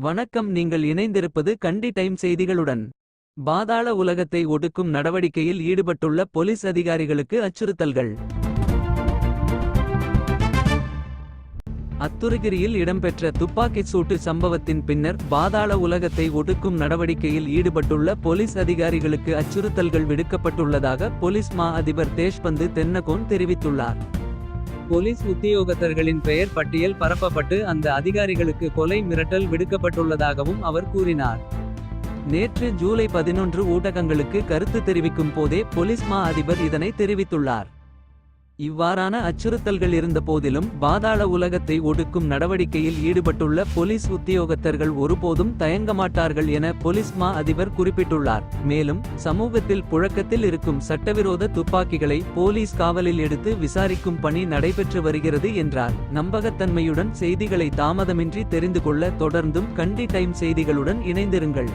வணக்கம் நீங்கள் இணைந்திருப்பது கண்டி டைம் செய்திகளுடன். பாதாள உலகத்தை ஒடுக்கும் நடவடிக்கையில் ஈடுபட்டுள்ள போலீஸ் அதிகாரிகளுக்கு அச்சுறுத்தல்கள். அத்துருகிரியில் இடம்பெற்ற துப்பாக்கிச் சூட்டு சம்பவத்தின் பின்னர் பாதாள உலகத்தை ஒடுக்கும் நடவடிக்கையில் ஈடுபட்டுள்ள போலீஸ் அதிகாரிகளுக்கு அச்சுறுத்தல்கள் விடுக்கப்பட்டுள்ளதாக போலீஸ் மா அதிபர் தேஷ்பந்து தென்னகோன் தெரிவித்துள்ளார். போலீஸ் உத்தியோகத்தர்களின் பெயர் பட்டியல் பரப்பப்பட்டு அந்த அதிகாரிகளுக்கு கொலை மிரட்டல் விடுக்கப்பட்டுள்ளதாகவும் அவர் கூறினார். நேற்று ஜூலை 11 ஊடகங்களுக்கு கருத்து தெரிவிக்கும் போதே போலீஸ் மா அதிபர் இதனை தெரிவித்துள்ளார். இவ்வாறான அச்சுறுத்தல்கள் இருந்தபோதிலும் பாதாள உலகத்தை ஒடுக்கும் நடவடிக்கையில் ஈடுபட்டுள்ள போலீஸ் உத்தியோகத்தர்கள் ஒருபோதும் தயங்கமாட்டார்கள் என போலீஸ் மா அதிபர் குறிப்பிட்டுள்ளார். மேலும் சமூகத்தில் புழக்கத்தில் இருக்கும் சட்டவிரோத துப்பாக்கிகளை போலீஸ் காவலில் எடுத்து விசாரிக்கும் பணி நடைபெற்று வருகிறது என்றார். நம்பகத்தன்மையுடன் செய்திகளை தாமதமின்றி தெரிந்து கொள்ள தொடர்ந்தும் கண்டி டைம் செய்திகளுடன் இணைந்திருங்கள்.